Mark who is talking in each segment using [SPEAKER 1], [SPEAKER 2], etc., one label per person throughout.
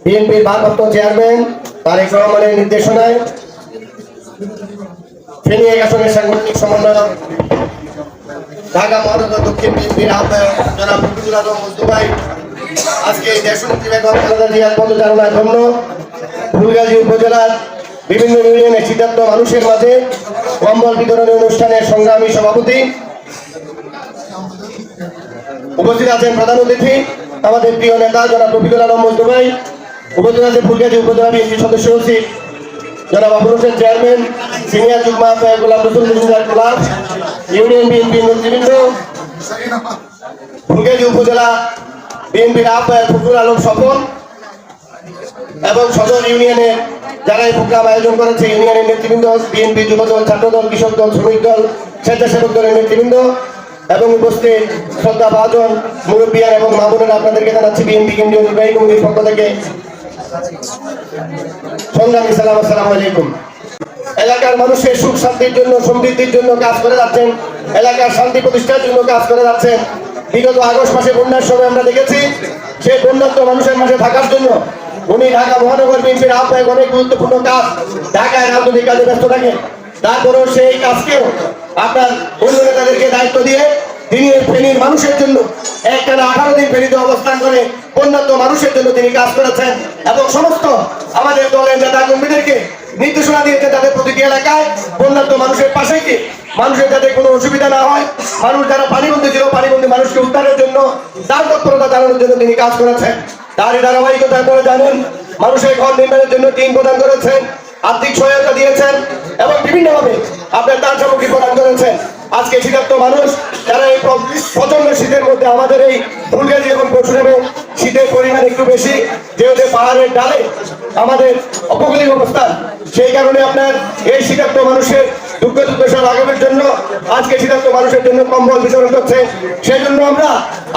[SPEAKER 1] বিএনপির ভারপ্রাপ্ত চেয়ারম্যান তারেক রহমানের নির্দেশনায় ফেনী আসনের সাংগঠনিক সমন্বয়ক ঢাকা মহানগর দক্ষিণ বিএনপির আহ্বায়ক জনাব আলম আজকে এই দেশনেত্রী বেগম খালেদা জিয়ার ধন্য ফুলগাজী উপজেলার বিভিন্ন ইউনিয়নের শীতার্থ মানুষের মাঝে কম্বল বিতরণী অনুষ্ঠানের সংগ্রামী সভাপতি উপস্থিত আছেন প্রধান অতিথি, আমাদের প্রিয় নেতা জনাব রফিকুল আলম মুস্তফাই আছেন ফুলগাজী উপজেলা বিএনপি সদস্য সচিব জনাব আবুল চেয়ারম্যান, সিনিয়র যুগ্ম ইউনিয়ন বিএনপি নেতৃবৃন্দ উপজেলা বিএনপির আহ্বায়ক স্বপন এবং সদর ইউনিয়নের যারা এই আয়োজন করেছে, ইউনিয়নের নেতৃবৃন্দ, বিএনপি যুবদল, ছাত্রদল, কৃষক দল, শ্রমিক দল, স্বেচ্ছাসেবক দলের নেতৃবৃন্দ এবং উপস্থিত শ্রদ্ধা ভাজন মুরব্বিয়ান এবং মামুনের আপনাদেরকে জানাচ্ছি, বিএনপি কেন্দ্রীয় নির্বাহী কমিটির পক্ষ থেকে সংগ্রামী সালাম, আসসালামু আলাইকুম। এলাকার মানুষের সুখ শান্তির জন্য, সমৃদ্ধির জন্য কাজ করে যাচ্ছেন। এলাকার শান্তি প্রতিষ্ঠার জন্য কাজ করে যাচ্ছেন। বিগত আগস্ট মাসে বন্যার সময় আমরা দেখেছি, সেই বন্যাত্ম মানুষের মাঝে থাকার জন্য উনি ঢাকা মহানগর বিএনপির আহ্বায়ক অনেক গুরুত্বপূর্ণ কাজ ঢাকায় রাজনৈতিক কাজে ব্যস্ত থাকেন। তারপরেও সেই কাজকেও আপনার অন্য নেতাদেরকে দায়িত্ব দিয়ে তিনি এই ফেনীর মানুষের জন্য একটানা আঠারো দিন ফেনীতে অবস্থান করে বন্যাত্ম মানুষের জন্য তিনি কাজ করেছেন এবং সমস্ত আমাদের দলের নেতা কর্মীদেরকে নির্দেশনা দিয়েছে তাদের প্রতিটি এলাকায় বন্যাত্ম মানুষের পাশে কি মানুষের যাতে কোনো অসুবিধা না হয়, মানুষ যারা পানিবন্দী ছিল, পানিবন্দী মানুষকে উদ্ধারের জন্য তার তৎপরতা জানানোর জন্য তিনি কাজ করেছেন। তারই ধারাবাহিকতা আপনারা জানেন, মানুষের ঘর নির্মাণের জন্য টিম প্রদান করেছেন, আর্থিক সহায়তা দিয়েছেন এবং বিভিন্নভাবে আপনার তার সামগ্রী প্রদান করেছেন। আজকে শীতার্থ মানুষ শীতের মধ্যে আমাদের এই ফুলগাছি এবং পরশুরামে শীতের পরিমাণ একটু বেশি, যেহেতু পাহাড়ের ডালে আমাদের অপকূলিক অবস্থান, সেই কারণে আপনার এই শীতার্থ মানুষের দুঃখ দুর্দশা লাঘবের জন্য, আজকে শীতার্থ মানুষের জন্য কম্বল বিতরণ করছে। সেই জন্য আমরা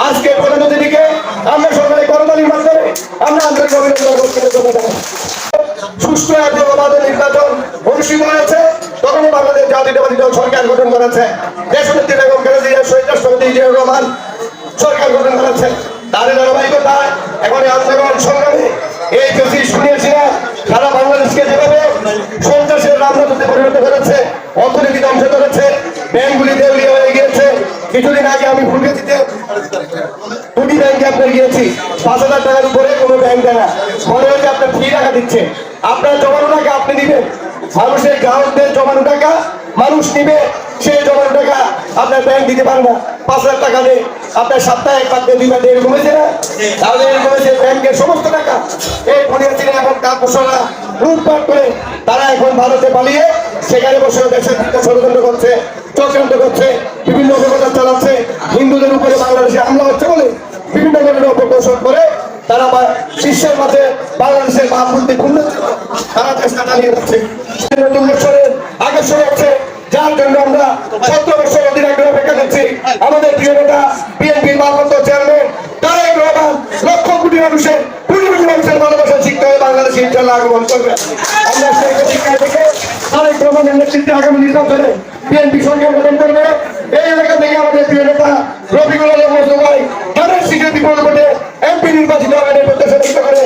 [SPEAKER 1] আজকে প্রধান অতিথিকে আমরা সরকারি করতালির মাধ্যমে আমরা আন্তরিক অভিনন্দন। সুষ্ঠু এবং অবাধ নির্বাচন অনুষ্ঠিত হয়েছে। তখনই বাংলাদেশ জাতীয়তাবাদী দল সরকার গঠন করেছে। দেশনেত্রী বেগম খালেদা জিয়া শহীদ রাষ্ট্রপতি জিয়াউর রহমান সরকার গঠন করেছে। তার ধারাবাহিকতায় এখন আন্দোলন সংগ্রামে এই বাংলাদেশকে যেভাবে সন্ত্রাসের রাজনীতিতে পরিণত করেছে অর্থনীতি ধ্বংস করেছে, ব্যাংকগুলি দেউলিয়া হয়ে গিয়েছে। কিছুদিন আগে আমি ফুলগেছিতে দুটি ব্যাংকে আপনার গিয়েছি, পাঁচ হাজার টাকার উপরে কোনো ব্যাংক দেয় না। মনে হচ্ছে আপনার ফি টাকা দিচ্ছে। আপনার জমানো টাকা আপনি দিবেন মানুষের গ্রাহকদের জমানো টাকা মানুষ নিবে সেই জমানো আপনার ব্যাংক দিতে পারে না। পাঁচ হাজার টাকা নেই আপনার সপ্তাহে একবার দিয়ে দুইবার দিয়ে এরকম হয়েছে না? তাহলে এরকম হয়েছে ব্যাংকের সমস্ত টাকা। এই পরিয়াছিল এখন তার পোষণা লুটপাট করে তারা এখন ভারতে পালিয়ে সেখানে বসে দেশের বিরুদ্ধে ষড়যন্ত্র করছে, চক্রান্ত করছে, বিভিন্ন অপপ্রচার চালাচ্ছে। হিন্দুদের উপরে বাংলাদেশে হামলা হচ্ছে বলে বিভিন্ন ধরনের অপকৌশল করে তারা বিশ্বের মাঝে বাংলাদেশের ভাবমূর্তি পূর্ণ তারা চেষ্টা চালিয়ে যাচ্ছে। নতুন বছরের আকর্ষণ হচ্ছে যার জন্য আমরা সতেরো বছর অধীন আগ্রহ অপেক্ষা করছি। আমাদের প্রিয় নেতা, বিএনপির ভারপ্রাপ্ত চেয়ারম্যান তারেক রহমান লক্ষ কোটি মানুষের কোটি কোটি মানুষের ভালোবাসা শিখতে হয়ে বাংলাদেশে ইনশাল্লাহ আগমন করবে। আমরা সেই প্রতিজ্ঞা থেকে তারেক রহমানের নেতৃত্বে আগামী নির্বাচনে বিএনপি সরকার গঠন করবে। এই এলাকা থেকে আমাদের প্রিয় নেতা রফিকুল আলম মোস্তফাই তাদের সিটে বিপদ এমপি নির্বাচিত হবেন এই প্রত্যাশা ব্যক্ত করে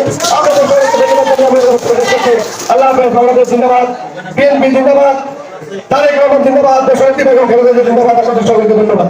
[SPEAKER 1] জানাব। আল্লাহ হাফেজ বাংলাদেশ জিন্দাবাদ বিএনপি জিন্দাবাদ। তারেক রহমান জিন্দাবাদ দেশের বেগম খালেদা জিয়া জিন্দাবাদ আপনাদের সবাইকে ধন্যবাদ।